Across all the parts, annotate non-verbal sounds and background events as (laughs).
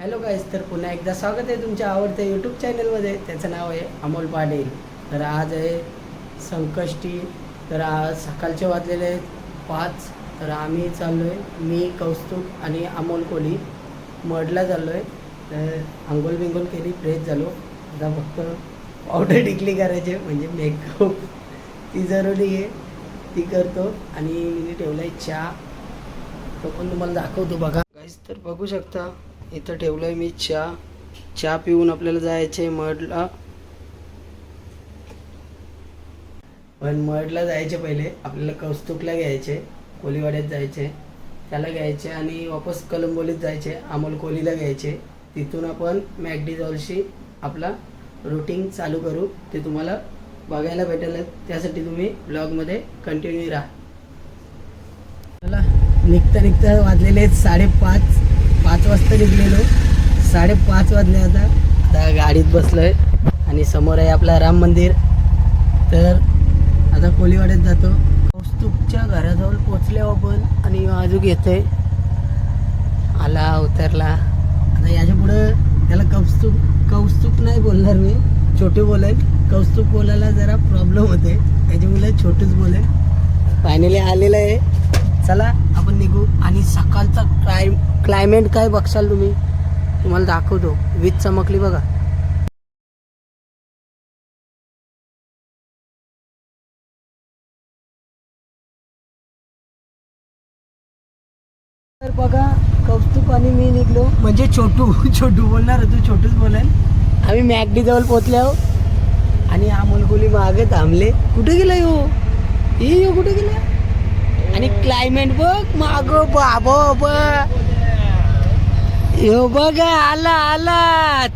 Hello guys तर पुन्हा एकदा स्वागत आहे तुमच्या आवडत्या यूट्यूब चॅनलमध्ये त्याचं नाव आहे अमोल पाटील. तर आज आहे संकष्टी. तर आज सकाळचे वाजलेले आहेत पाच. तर आम्ही चाललो आहे मी कौस्तुभ आणि अमोल कोली मडला चाललो आहे तर आंघोळ बिंगोल केली फ्रेश झालो. आता फक्त पावडर टिकली करायचे म्हणजे मेकअप ती जरुरी आहे. ती करतो आणि मी ठेवला आहे चहा. तो पण तुम्हाला दाखवतो बघा. गाईज तर बघू शकता इथं ठेवलं आहे मी चहा. चहा पिऊन आपल्याला जायचं आहे मडला. पण मडला जायचे पहिले आपल्याला कौस्तुकला घ्यायचे कोलीवाड्यात जायचे त्याला घ्यायचे आणि वापस कलंबोलीत जायचे अमोल कोलीला घ्यायचे. तिथून आपण मॅकडीजॉलशी आपला रुटीन चालू करू. ते तुम्हाला बघायला भेटेल. त्यासाठी तुम्ही ब्लॉगमध्ये कंटिन्यू राहा. चला निघता निघता वाजलेले आहेत साडेपाच. पाच वाजता निघलेलो. साडेपाच वाजले आता. आता गाडीत बसलोय. आणि समोर आहे आपला राम मंदिर. तर आता कोलीवाड्यात जातो. कौस्तुभच्या घराजवळ पोचले आपण आणि अजून येतोय. आला उतरला. आता याच्या पुढं त्याला कौस्तुभ कौस्तुभ नाही बोलणार मी. छोटे बोलेल. कौस्तुभ बोलायला जरा प्रॉब्लेम होते त्याच्यामुळे छोटूच बोलेल. फायनली आलेलं आहे. चला आपण निघू. आणि सकाळचा टाईम क्लायमेट काय बघशाल तुम्ही? तुम्हाला दाखवतो. वीज चमकली बघा. तर बघा कौस्तुक आणि मी निघलो. म्हणजे छोटू छोटू बोलणार तू छोटूच बोलेल. आम्ही मॅगडी जवळ पोहोचले आहो. आणि हा मुलगुली मागे थांबले. कुठे गेला यो? ही यो कुठे गेला? आणि क्लायमेट बघ माग बाबा यो बघ आला आला.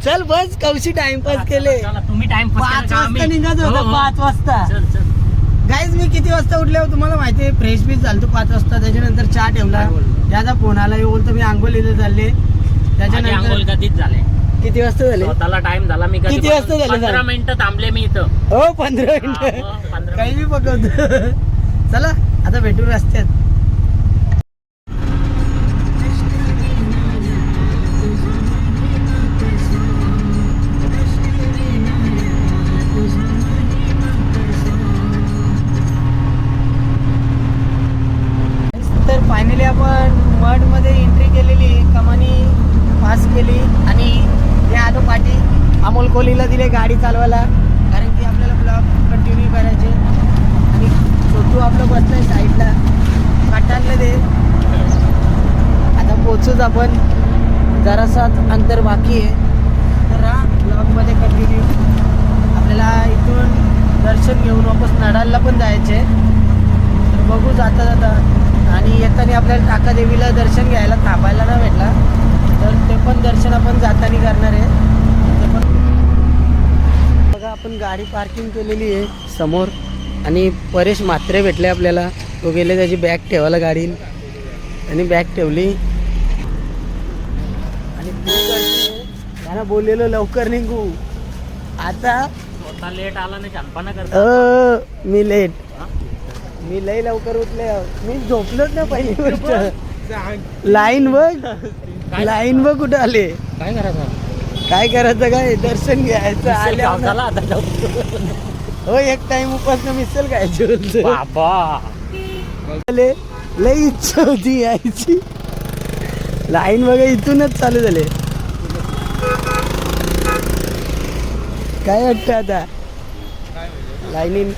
चल बस कवशी टाइमपास केले? तुम्ही टाइम पाच वाजता निघत हो, होता पाच वाजता. गाईज मी किती वाजता उठले हो तुम्हाला माहिती आहे फ्रेश बीच झालतो पाच वाजता. त्याच्यानंतर चहा ठेवला? त्याचा फोन आला. येऊ बोलतो मी आंघोलीला चालले. त्याच्यानंतर झाले. किती वाजता झाले? स्वतःला टाइम झाला मी किती वाजता झाले पंधरा? मिनिटं थांबले मी इथं. हो पंधरा हा, मिनिटं काही बी पकवतो (laughs) चला आता भेटू रस्त्यात. अमोल कोहलीला दिले गाडी चालवायला. कारण की आपल्याला ब्लॉग कंटिन्यू करायचे. आणि छोटू आपलं बसलंय साईडला काटांना दे. आता पोचूच आपण. जरासाच अंतर बाकी आहे. तर हा ब्लॉगमध्ये कंटिन्यू आपल्याला इथून दर्शन घेऊन वापस नडालला पण जायचे. तर बघू जाता जाता. आणि येताना आपल्याला काकादेवीला दर्शन घ्यायला थांबायला ना भेटला. तर ते पण दर्शन आपण जाताना करणार आहे ते पण बघा आपण गाडी पार्किंग केलेली आहे समोर. आणि परेश मात्रे भेटले आपल्याला. तो गेले त्याची बॅग ठेवायला गाडीत. त्यांनी बॅग ठेवली. आणि त्यांना बोललेलो लवकर निघू. आता लेट आला नाही मी लेट? मी लय लवकर उठले. मी झोपलोच ना पहिली (laughs) गोष्ट. लाईन बघ. लाईन बघ कुठं आले. काय करायचं? काय करायचं काय? दर्शन घ्यायचं आले आता. हो एक टाइम उपास मिसल खायची. बाबा. लय इच्छा होती यायची. लाईन बघा इथूनच चालू झाले. काय वाटतं आता? लाईनीन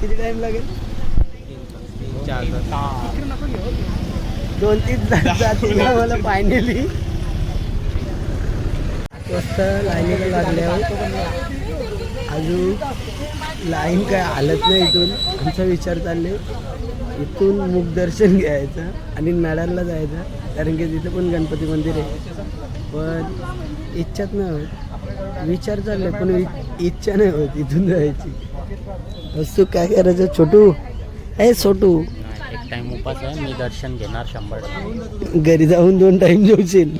किती टाइम लागेल? दोन तीन तास मला फायनली वाजता लाईनीला लागल्यावर अजून लाईन काय हालत नाही इथून. आमचा विचार चालले इथून मुखदर्शन घ्यायचं आणि नळाला जायचं कारण की तिथं पण गणपती मंदिर आहे. पण इच्छाच नाही होत. विचार चालले पण इच्छा नाही होत इथून जायची. वस्तू काय करायचं छोटू? ए छोटू. एक टाइम उपास आहे मी दर्शन घेणार शंभर घरी जाऊन दोन टाइम जेवशील.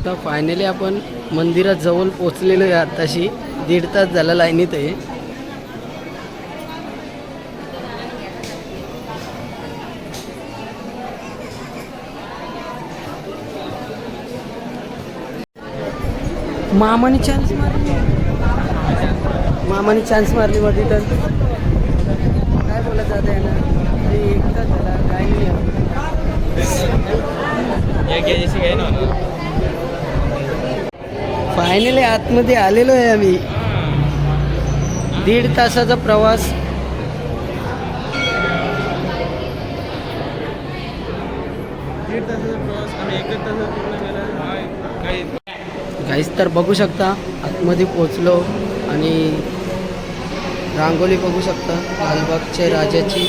आता फायनली आपण मंदिराजवळ पोचलेलो आहे आताशी. दीड तास झाला लाईनीत आहे. मामाने चान्स मारली. मामाने चान्स मारली मध्ये तर. काय बोलत जात आहे ना एकदा झाला काय नाही. फायनली आतमध्ये आलेलो आहे आम्ही. दीड तासाचा प्रवास. काहीच तर बघू शकता आतमध्ये पोचलो आणि रांगोली बघू शकता लालबागच्या राजाची.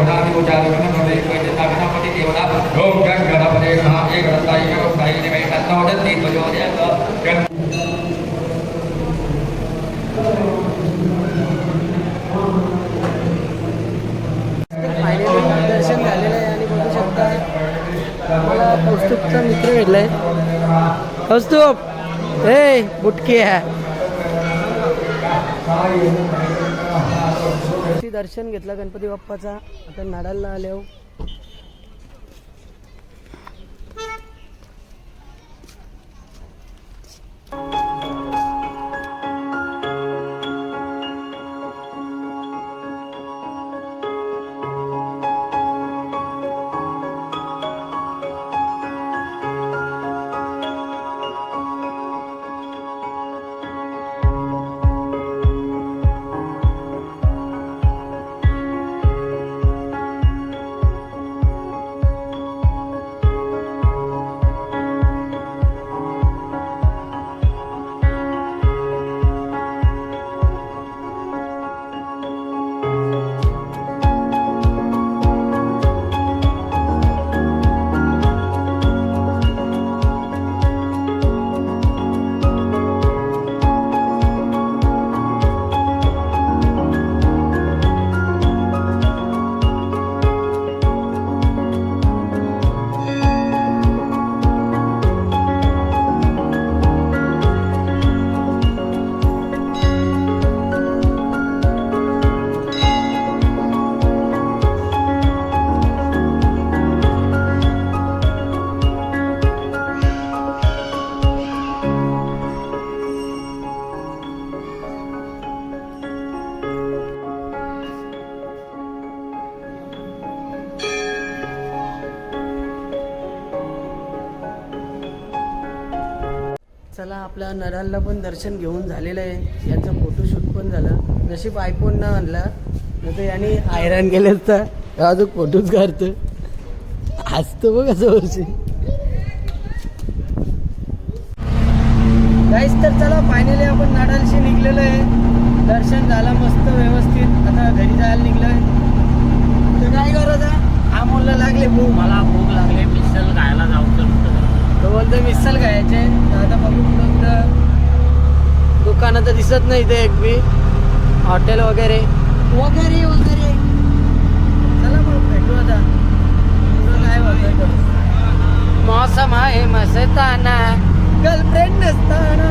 फायनली दर्शन झालेलं आहे आणि बघू शकता मला कौस्तुभचा मित्र भेटलाय. हसतो हे बुटकी आहे. दर्शन घेतलं गणपती बाप्पाचा. आता नाडाला आल्यावर नडालला पण दर्शन घेऊन झालेलं आहे. यांचा फोटोशूट पण झाला. नशीब आयफोन न आणला. नाही तर याने आयरन केलं तर अजून फोटोच काढतो. हसतो बघ असं वर्षी काहीच तर चला फायनली आपण नाडालशी निघलेलो आहे. दर्शन झालं मस्त व्यवस्थित. आता घरी जायला निघलोय. तर काय करत आमोलला लागले भूक. मला भूक लागले मिसल खायला जाऊ तर तो बोलतो मिसल खायचे. आता बघू कुठं दुकानं तर दिसत नाही इथे एक बी. हॉटेल वगैरे. वगैरे वगैरे. चला मग भेटू आता. काय बोलतोय मौसम आहे मस्ताना. गर्लफ्रेंड नसताना.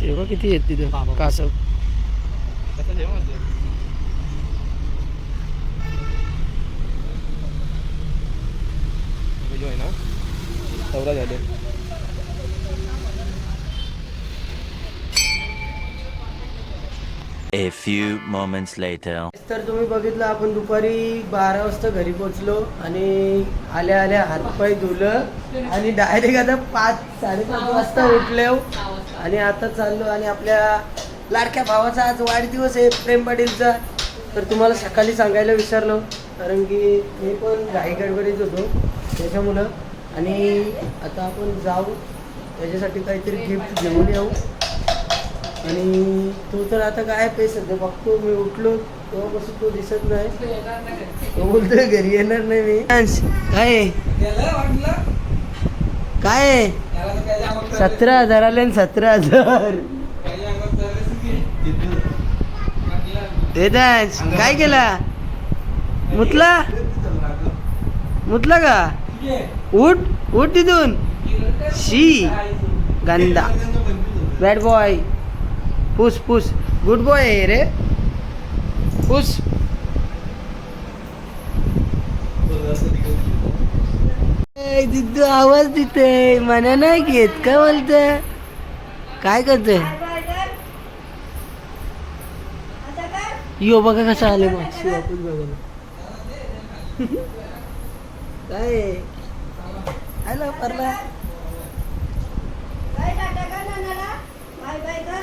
तेव्हा किती येत तिथे? कासव. A few moments later. तर तुम्ही बघितलं आपण दुपारी बारा वाजता घरी पोहोचलो आणि आल्या आल्या हातपाय धुलं आणि डायरेक्ट आता पाच साडेपाच वाजता उठले आणि आता चाललो आणि आपल्या लाडक्या भावाचा आज वाढदिवस आहे प्रेम पाटीलचा तर तुम्हाला सकाळी सांगायला विसरलो कारण की मी पण घाई गडबडीत होतो त्याच्यामुळं आणि आता आपण जाऊ त्याच्यासाठी काहीतरी गिफ्ट घेऊन येऊ. आणि तो तर आता काय पे सध्या. बघतो मी उठलो तेव्हापासून तो दिसत नाही. तो बोलतोय घरी येणार नाही मी. काय? काय सतरा हजार आले सतरा हजार. काय केला? मुतला? मुतला का? उठ उठ तिथून शी गंदा. बॅड बॉय पुस पुस. गुड बॉय आहे रे. पुस. ए, दिद्दू आवाज देते मना नाही घेत. का बोलत काय करतोय? यो बघा कसं आले मग काय? आहे? आला परला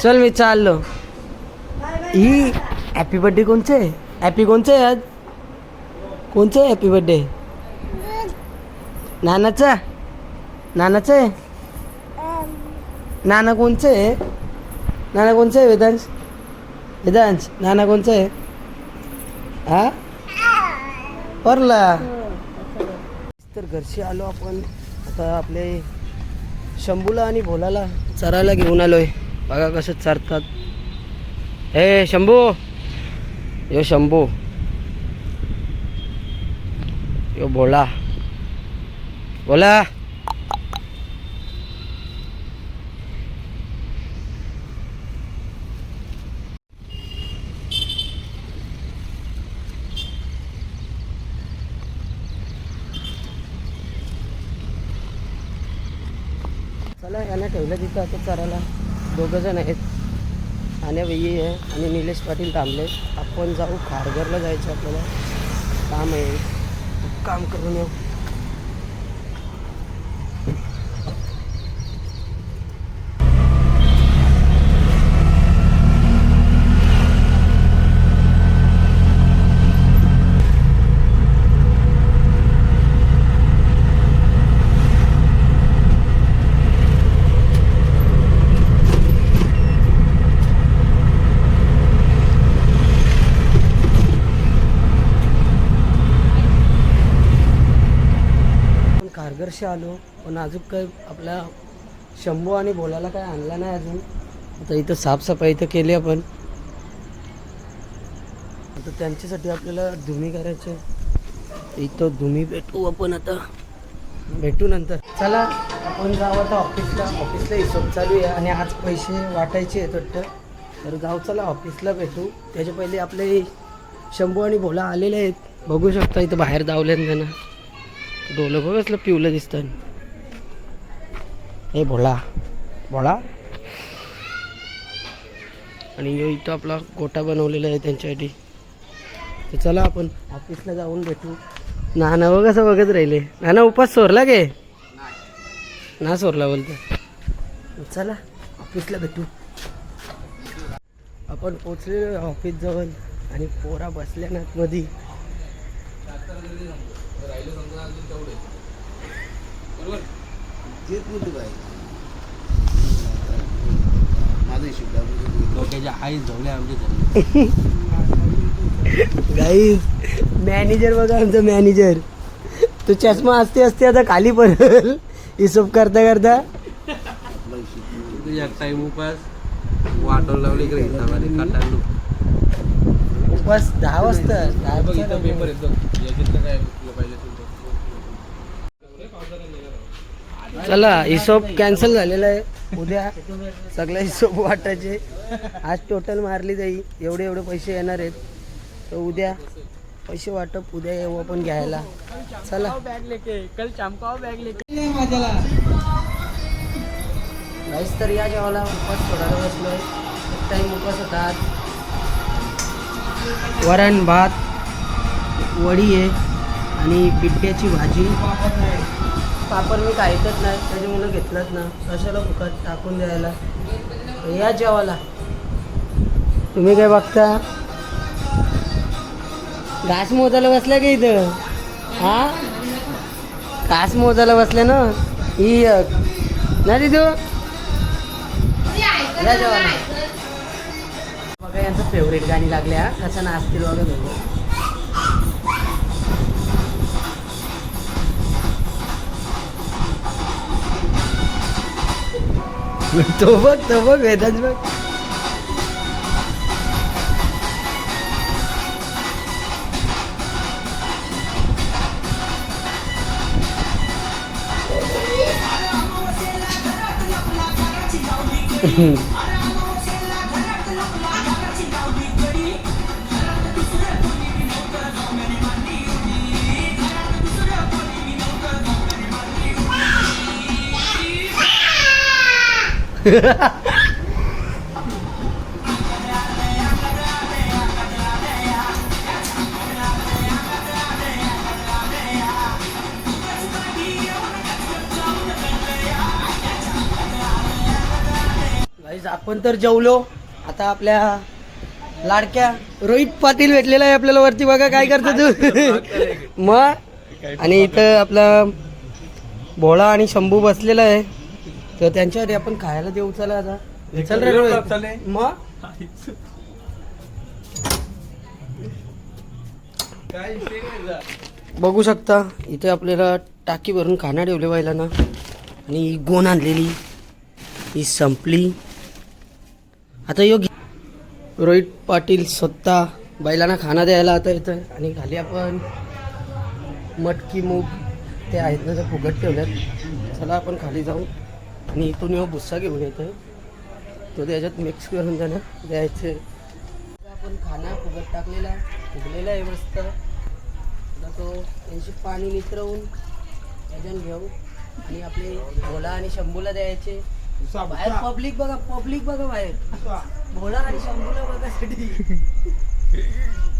चल मी चाललो. ही हॅपी बर्थडे कोणचं? हॅपी कोणचं आज? कोणचं हॅपी बर्थडे नानाचा? नानाचं? आहे नाना कोणचं? आहे नाना कोणचं आहे वेदांश? वेदांश नाना कोणचं? आहे हा. परला तर घरशी आलो आपण. आता आपले शंभूला आणि भोलाला चरायला घेऊन आलोय. बघा कसं चरतात. हे शंभू! यो शंभू! यो भोला! बोला चला यांना ठेवलं तिथं आता चरायला. दोघं जण आहेत. आणि वैयी आहे आणि निलेश पाटील थांबले आपण जाऊ खारघरला जायचं आपल्याला. काम आहे. काम करून येऊ आपण कारगरशी आलो. पण अजून काही आपला शंभू आणि बोलायला काय आणला नाही अजून. आता इथं साफसफाई तर केली आपण. आता त्यांच्यासाठी आपल्याला धुमी करायचे इथं धुमी भेटू आपण आता. भेटू नंतर. चला आपण जाऊ आता ऑफिसला. ऑफिसला हिशोब चालू आहे आणि आज पैसे वाटायचे आहेत वाटतं. तर जाऊ चला ऑफिसला भेटू. त्याच्या पहिले आपले शंभू आणि भोला आलेले आहेत. बघू शकता इथं बाहेर धावले त्यांना डोलं बघ कसलं पिवलं दिसतं हे भोळा. भोळा. आणि ह्यो इथं आपला गोटा बनवलेला आहे त्यांच्यासाठी. तर चला आपण ऑफिसला जाऊन भेटू. नाना बघ कसं बघत राहिले. नाना उपास सोरला गे? ना सोरला बोलतो चला ऑफिसला भेटू. आपण पोचलेलो ऑफिसजवळ आणि पोरा बसल्या ना मधी गाईज मॅनेजर (laughs) बघा आमचा मॅनेजर तो चष्मा असते असते आता खाली पडेल. हिशोब करता करता. एक टाइम उपास वाटून लावले इकडे हिसाबाने काटांनो उपास दहा वाजता. पेपर येतो. याच्यातलं काय तुला पाहिजे तुला चला हिशोब कॅन्सल झालेला आहे. उद्या सगळा हिशोब वाटायचे. आज टोटल मारली जाई. एवढे एवढे पैसे येणार आहेत. तर उद्या पैसे वाटप उद्या येऊ आपण घ्यायला. चला. नाहीच तर या जेवायला उपास सोडायला बसलो एक टाईम उपास होतात. वरण भात वडी आहे आणि पिठ्याची भाजी. पापड मी ऐकत नाही त्याच्यामुळे घेतलंच ना. कशाला फुकट टाकून द्यायला? या जेवाला तुम्ही काय बघता? घास मोजायला बसल्या का इथं? हा? घास मोजायला बसल्या ना? ही ना तिथं या जेवाला बघा यांचं फेवरेट गाणी लागल्या. कसं नाचतील बघा. (laughs) तो बघ तो बघ वेदांत बघ. Guys, (laughs) आपण तर जेवलो. आता आपल्या लाडक्या रोहित पाटील भेटलेला आहे आपल्याला वरती. बघा काय करतो तू. (laughs) मग? आणि इथं आपला भोळा आणि शंभू बसलेला आहे. तर त्यांच्यावर आपण खायला देऊ चला आता. चल रे रोहित. मग? बघू शकता इथे आपल्याला टाकी भरून खाना ठेवले व्हायला ना आणि ही गोण आणलेली. ही संपली. आता योग्य रोहित पाटील स्वतः बैलांना खाना द्यायला आता येतं आणि खाली आपण मटकी मूग ते आहेत ना ते फुगट ठेवल्यात. चला आपण खाली जाऊ. आणि इथून येऊ भुस्सा घेऊन येतो तो त्याच्यात मिक्स करून त्यांना द्यायचे. आपण खाना फुगट टाकलेला फुगलेला आहे मस्त. आता तो त्यांची पाणी नितरवून त्याच्यानं घेऊ. आणि आपले भोला आणि शंभूला द्यायचे. बाहेर पब्लिक बघा पब्लिक बघा बाहेर. भोला आणि शंभूला बघासाठी. (laughs)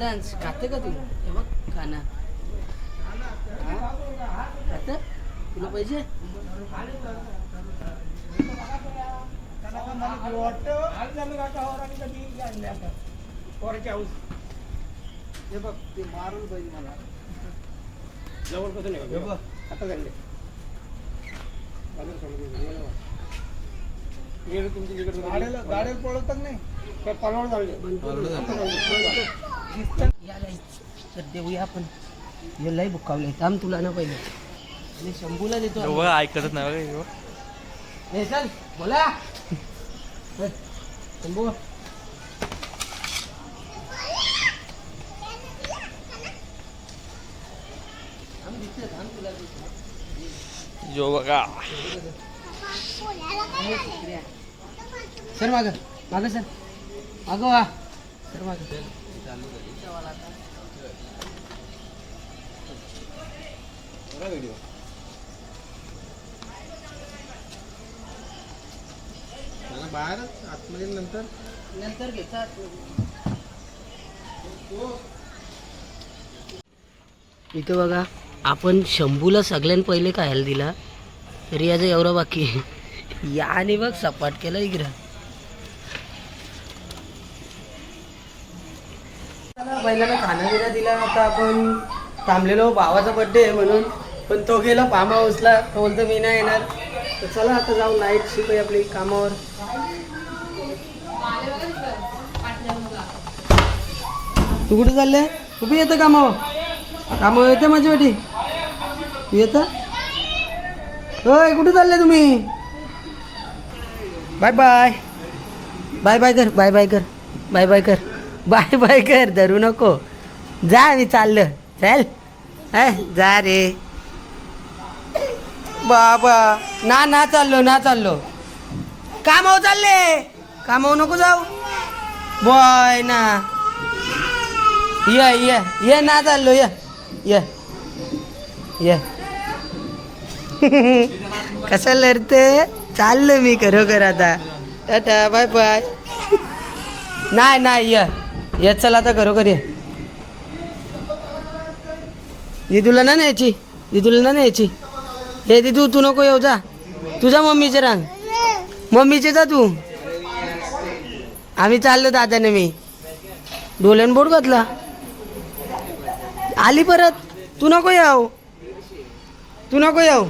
डान्स खाते का तू हे बघ खाना खात तुला पाहिजे हे बघ ते मारून पाहिजे मला जवळ कसं नाही बघ आता झाले तुमच्या गाड्याला गाड्या पळवतात नाही परवाड झाले या guys, देऊया आपण हे लय बुकावले थांब तुला ना पहिले आणि शंभूला देतो. ऐकतच नाही हे चल बोला शंभू. जो बघा हे, इकडे या. सर माग माग सर माग वा सर माग बाहेरच आतमध्ये नंतर. नंतर घेतात. इथं बघा आपण शंभूला सगळ्यात पहिले खायला दिला तरी याचं एवढं बाकी आहे. याने बघ सपाट केलं इकडं बैलाला खाना बिना दिला आता आपण. थांबलेलो भावाचा बड्डे आहे म्हणून. पण तो गेला फार्म हाऊसला तो बोलतो मी नाही येणार. तर चला आता जाऊ नाईट शिकू आपली कामावर. तू कुठे चालले तू बी येतं कामावर. कामावर येते माझ्यासाठी तू येतं? होय कुठे चालले तुम्ही? बाय बाय बाय बाय कर बाय बाय कर. बाय बाय कर. बाय बाय कर धरू नको. जा मी चाललं. चल. जा रे. बाबा ना ना चाललो ना चाललो. कामाव चालले. कामाव नको जाऊ. बॉय ना. ये ये ये ना चाललो ये ये ये. कसं लढते चाललं मी खरोखर आता. Tata bye bye. (laughs) नाही नाही ये. येत चला आता खरोखर ये दिदूला ना यायची दिदूला ना न्यायची. हे दिदू तू नको येऊ जा. तुझ्या मम्मीचे रांग. मम्मीचे जा तू. आम्ही चाललो दादाने मी. डोल्यान बोट घातला. आली परत. तू नको येऊ. तू नको येऊ.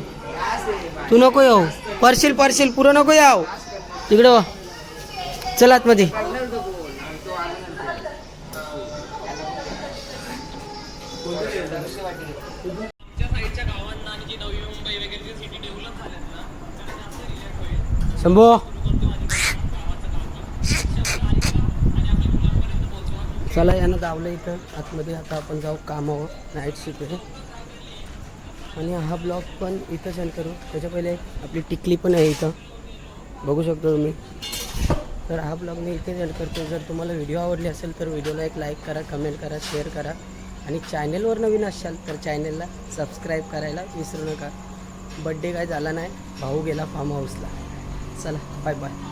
तू नको येऊ. परशील परशील पुरं नको येऊ. तिकडं वा. चल आतमध्ये. शंभो. चला यानं दावलं इथं. आतमध्ये आता आपण जाऊ कामावर. नाईट शिफ्ट आहे. आणि हा ब्लॉग पण इथं सेंड करू. त्याच्या पहिले आपली टिकली पण आहे इथं. बघू शकतो तुम्ही. तर हा ब्लॉग मी इथे सेंड करतो जर तुम्हाला व्हिडिओ आवडली असेल तर व्हिडिओला एक लाईक करा कमेंट करा शेअर करा. आणि चॅनेलवर नवीन असाल तर चॅनेलला सबस्क्राईब करायला विसरू नका. बड्डे काय झाला नाही. भाऊ गेला फार्म हाऊसला चला बाय बाय